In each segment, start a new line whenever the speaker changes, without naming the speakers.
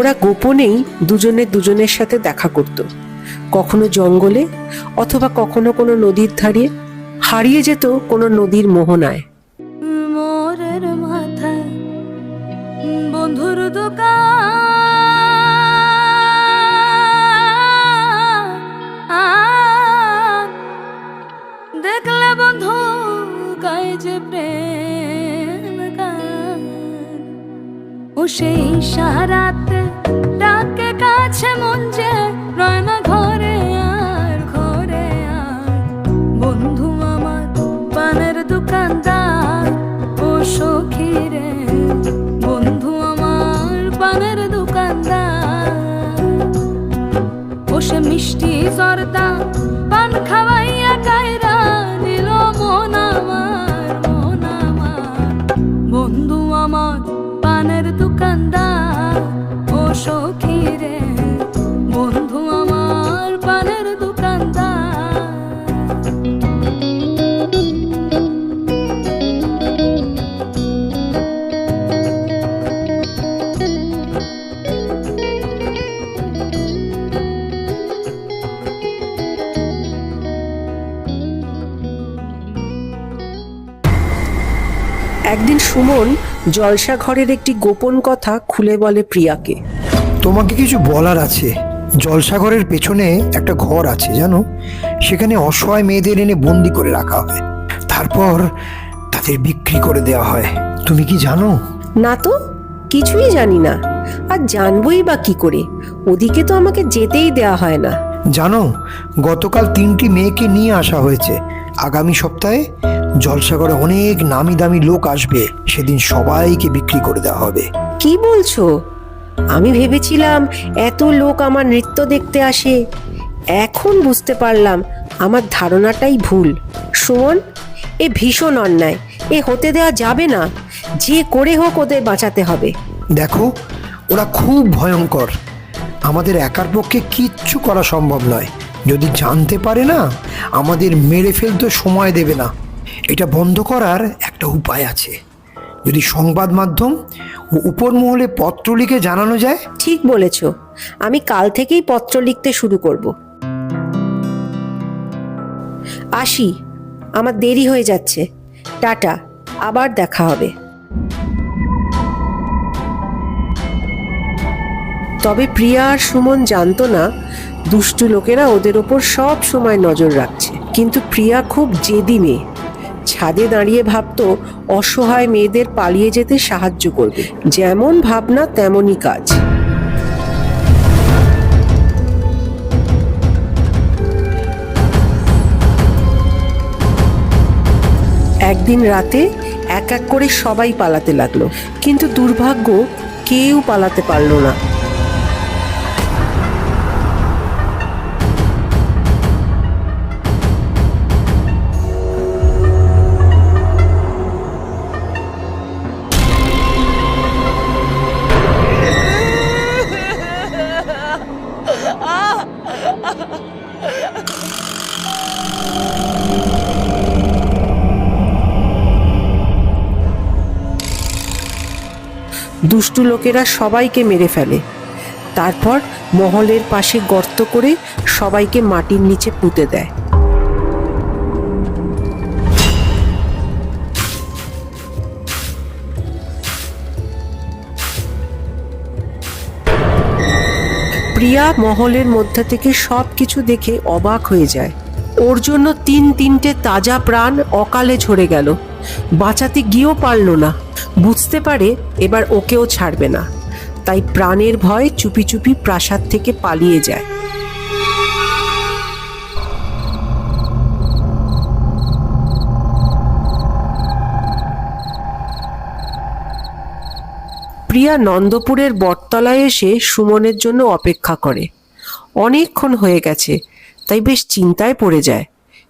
ওরা গোপনেই দুজনে দুজনের সাথে দেখা করত। কখনো জঙ্গলে অথবা কখনো কোনো নদীর ধারে, হারিয়ে যেত কোনো নদীর মোহনায়।
সেই সারাতে
একদিন সুমন জলসা ঘরের একটি গোপন কথা খুলে বলে প্রিয়াকে।
তোমাকে কিছু বলার আছে? জলসাগরের পেছনে একটা ঘর আছে জানো? সেখানে অসহায় মেয়েদের এনে বন্দি করে রাখা হয় তারপর তাদের বিক্রি করে দেওয়া হয়। তুমি কি জানো?
না তো কিছুই জানি না। আর জানবই বা কি করে? ওদিকে তো আমাকে যেতেই দেয়া হয় না।
জানো গতকাল তিনটি মেয়েকে নিয়ে আসা হয়েছে। আগামী সপ্তাহে জলসাগরে অনেক নামি দামি লোক আসবে। সেদিন সবাইকে বিক্রি করে দেওয়া হবে।
কি বলছো? আমি ভেবেছিলাম এত লোক আমার নৃত্য দেখতে আসে। এখন বুঝতে পারলাম আমার ধারণাটাই ভুল। সুমন এ ভীষণ অন্যায়। এ হতে দেওয়া যাবে না। যে করে হোক ওদের বাঁচাতে হবে।
দেখো ওরা খুব ভয়ঙ্কর। আমাদের একার পক্ষে কিচ্ছু করা সম্ভব নয়। যদি জানতে পারে না আমাদের মেরে ফেলতে সময় দেবে না। এটা বন্ধ করার একটা উপায় আছে। যদি সংবাদ মাধ্যম ও উপর মহলে পত্র লিখে জানানো যায়?
ঠিক বলেছ। আমি কাল থেকেই পত্র লিখতে শুরু করব। আসি, আমার দেরি হয়ে যাচ্ছে। টাটা, আবার দেখা হবে। তবে প্রিয়া আর সুমন জানতো না, দুষ্টু লোকেরা ওদের ওপর সব সময় নজর রাখছে। কিন্তু প্রিয়া খুব জেদি মেয়ে। ছাদে দাঁড়িয়ে ভাবতো, অসহায় মেয়েদের পালিয়ে যেতে সাহায্য করবে। যেমন ভাবনা, তেমনই কাজ। একদিন রাতে এক এক করে সবাই পালাতে লাগল। কিন্তু দুর্ভাগ্য, কেউ পালাতে পারল না। দুষ্টু লোকেরা সবাইকে মেরে ফেলে। তারপর মহলের পাশে গর্ত করে সবাইকে মাটির নিচে পুঁতে দেয়। প্রিয়া মহলের মধ্যে থেকে সব কিছু দেখে অবাক হয়ে যায়। ওর জন্য তিন তিনটে তাজা প্রাণ অকালে ঝরে গেল। বাঁচাতে গিয়েও পারল না। বুঝতে পারে এবার ওকেও ছাড়বে না। তাই প্রাণের ভয় চুপি চুপি প্রাসাদ থেকে পালিয়ে যায়। প্রিয়া নন্দপুরের বটতলায় এসে সুমনের জন্য অপেক্ষা করে। অনেকক্ষণ হয়ে গেছে তাই বেশ চিন্তায় পড়ে যায়।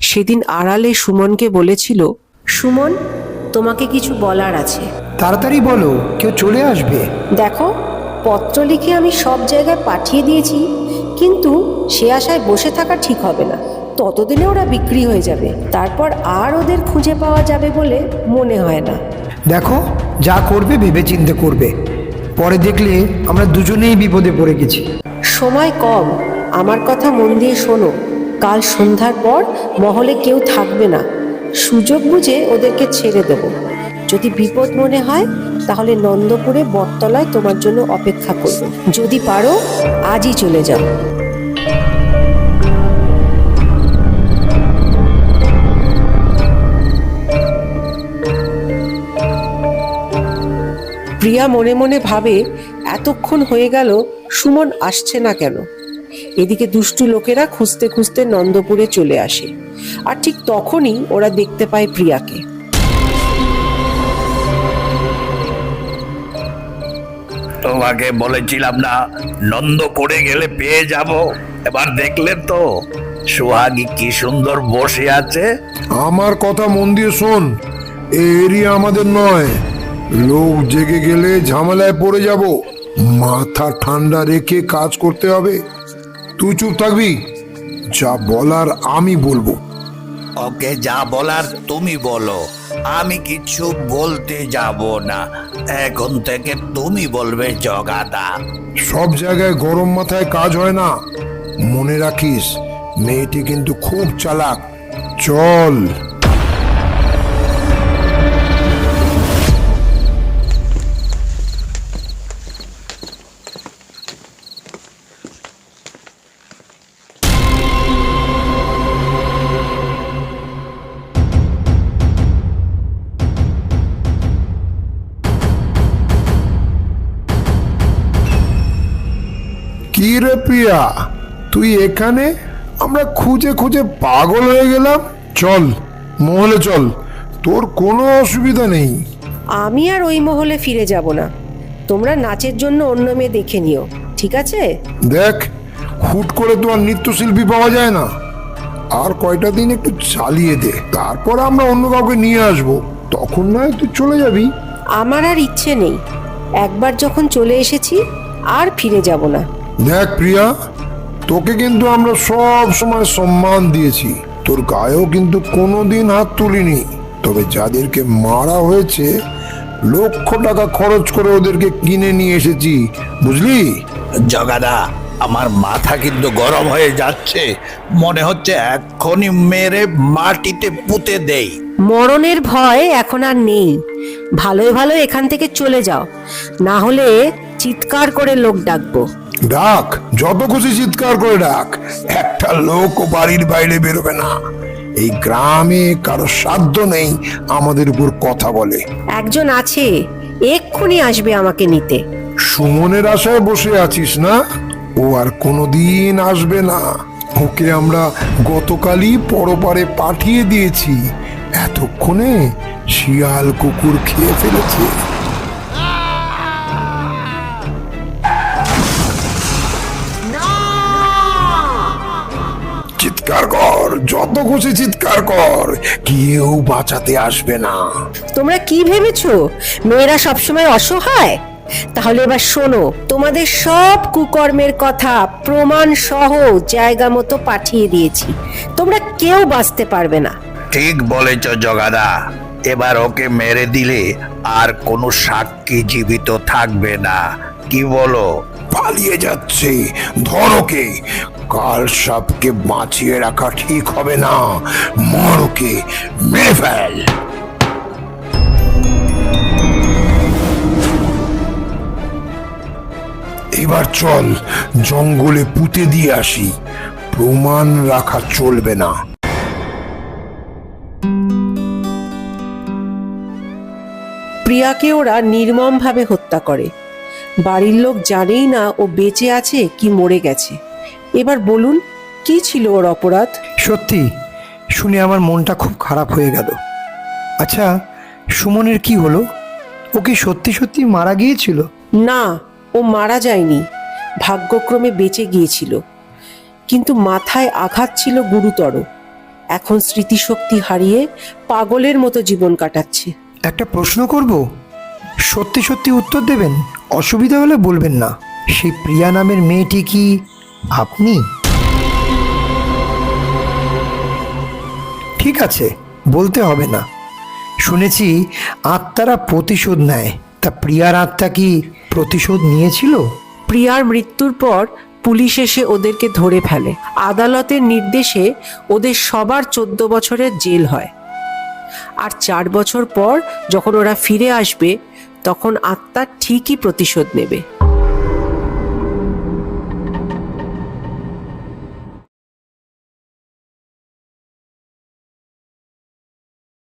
সেদিন আড়ালে সুমনকে বলেছিল সুমন তোমাকে কিছু বলার আছে।
তাড়াতাড়ি বলো কেউ চলে আসবে?
দেখো পত্র লিখে আমি সব জায়গায় পাঠিয়ে দিয়েছি কিন্তু সে আশায় বসে থাকা ঠিক হবে না। ততদিনে ওরা বিক্রি হয়ে যাবে। তারপর আর ওদের খুঁজে পাওয়া যাবে বলে মনে হয় না।
দেখো, যা করবে ভেবে ভেবেচিন্তে করবে। পরে দেখলে আমরা দুজনেই বিপদে পড়ে গেছি।
সময় কম। আমার কথা মন দিয়ে শোনো। কাল সন্ধ্যার পর মহলে কেউ থাকবে না। সুযোগ বুঝে ওদেরকে ছেড়ে দেব। যদি বিপদ মনে হয়, তাহলে নন্দপুরে বটতলায় তোমার জন্য অপেক্ষা করব। যদি পারো, আজই চলে যাও। প্রিয়া মনে মনে ভাবে এতক্ষণ হয়ে গেল সুমন আসছে না কেন? এদিকে দুষ্টু লোকেরা খুঁজতে খুঁজতে নন্দপুরে চলে আসে। আর ঠিক তখনই ওরা দেখতে পায় প্রিয়াকে।
তোমাকে বলেছিলাম না নন্দ করে গেলে পেয়ে যাব। এবার দেখলে তো সোহাগী কি সুন্দর বসে আছে।
আমার কথা মন দিয়ে শোন এই এরিয়া আমাদের নয়। লোক জেগে গেলে ঝামেলায় পড়ে যাব। মাথা ঠান্ডা রেখে কাজ করতে হবে। তুই চুপ থাকবি। যা বলার আমি বলব।
ওকে যা বলার তুমি বলো। আমি কিছু বলতে যাব না। এখন থেকে তুমি বলবে জগাদা।
সব জায়গায় গরম মাথায় কাজ হয় না। মনে রাখিস মেয়েটি কিন্তু খুব চালাক। চল। কি রে প্রিয়া তুই এখানে? আমরা খুঁজে খুঁজে পাগল হয়ে গেলাম। চল মহলে চল তোর কোনো অসুবিধা নেই।
আমি আর ওই মহলে ফিরে যাব না। তোমরা নাচের জন্য অন্য মেয়ে দেখে নিও ঠিক আছে?
দেখ হুট করে তো আর নৃত্যশিল্পী পাওয়া যায় না। আর কয়টা দিন একটু চালিয়ে দে তারপর আমরা অন্য কাউকে নিয়ে আসব। তখন নয় তুই চলে যাবি।
আমার আর ইচ্ছে নেই। একবার যখন চলে এসেছি আর ফিরে যাব না।
দেখ প্রিয়া তোকে কিন্তু আমরা সব সময় সম্মান দিয়েছি। তোর গায়েও কিন্তু কোনোদিন হাত তুলিনি। তবে যাদেরকে মারা হয়েছে লক্ষ টাকা খরচ করে ওদেরকে কিনে নিয়ে এসেছি। বুঝলি?
জগাদা আমার মাথা কিন্তু গরম হয়ে যাচ্ছে। মনে হচ্ছে এক্ষুনি মেরে মাটিতে পুঁতে দেই।
মরণের ভয় এখন আর নেই। ভালোই ভালো এখান থেকে চলে যাও। না হলে চিৎকার করে লোক ডাকবো।
ডাক যত খুশি চিৎকার করে ডাক একটা লোক ও বাড়ির বাইরে বেরোবে না। এই গ্রামে কারও সাধ্য নেই আমাদের উপর কথা বলে।
একজন আছে এক্ষুনি আসবে আমাকে নিতে।
সুমনের আশায় বসে আছিস না? ও আর কোনোদিন আসবে না। ওকে আমরা গতকালই পরপারে পাঠিয়ে দিয়েছি। এতক্ষণে শিয়াল কুকুর খেয়ে ফেলেছে। খুশি চিৎকার কর কেউ বাঁচাতে আসবে না।
তোমরা কি ভেবেছো? মেয়েরা সবসময় অসহায়? তাহলে এবার শোনো তোমাদের সব কুকর্মের কথা প্রমাণ সহ জায়গা মতো পাঠিয়ে দিয়েছি। তোমরা কেউ বাঁচতে পারবে না।
ঠিক বলেছ জগাদা। এবার ওকে মেরে দিলে আর কোনো সাক্ষী জীবিত থাকবে না। কি বলো?
পালিয়ে যাচ্ছে। ধরোকে কাল সাপকে বাঁচিয়ে রাখা ঠিক হবে না। মরকে মেরে ফেল। এবার চল জঙ্গলে পুঁতে দিয়ে আসি। প্রমাণ রাখা চলবে না।
প্রিয়াকে ওরা নির্মমভাবে হত্যা করে। বাড়ির লোক জানেই না ও বেঁচে আছে কি মরে গেছে। এবার বলুন কি ছিল ওর অপরাধ?
সত্যি শুনে আমার মনটা খুব খারাপ হয়ে গেল। আচ্ছা সুমনের কি হলো? ও কি সত্যি সত্যি মারা গিয়েছিল?
না ও মারা যায়নি। ভাগ্যক্রমে বেঁচে গিয়েছিল। কিন্তু মাথায় আঘাত ছিল গুরুতর। এখন স্মৃতিশক্তি হারিয়ে পাগলের মতো জীবন কাটাচ্ছে।
একটা প্রশ্ন করব? সত্যি সত্যি উত্তর দেবেন? অসুবিধা হলে বলবেন না। সেই প্রিয়া নামের মেয়েটি কি আপনি? ঠিক আছে, বলতে হবে না। শুনেছি আত্মারা প্রতিশোধ নেয়। তা প্রিয়ার আত্মা কি প্রতিশোধ নিয়েছিল?
প্রিয়ার মৃত্যুর পর পুলিশ এসে ওদেরকে ধরে ফেলে। আদালতের নির্দেশে ওদের সবার চোদ্দ বছরের জেল হয়। আর চার বছর পর যখন ওরা ফিরে আসবে, তখন আত্মা ঠিকই প্রতিশোধ নেবে।